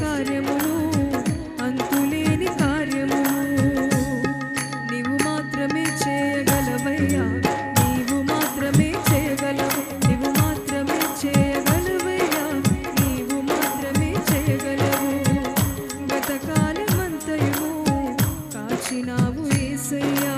కార్యములు అంతులేని కార్యము నీవు మాత్రమే చేయగలవయ్యా. నీవు మాత్రమే చేయగలవు నీవు మాత్రమే చేయగలవయ్యా. నీవు మాత్రమే చేయగలవు. గతకాలమంతయము కాచినావు ఏసయ్యా.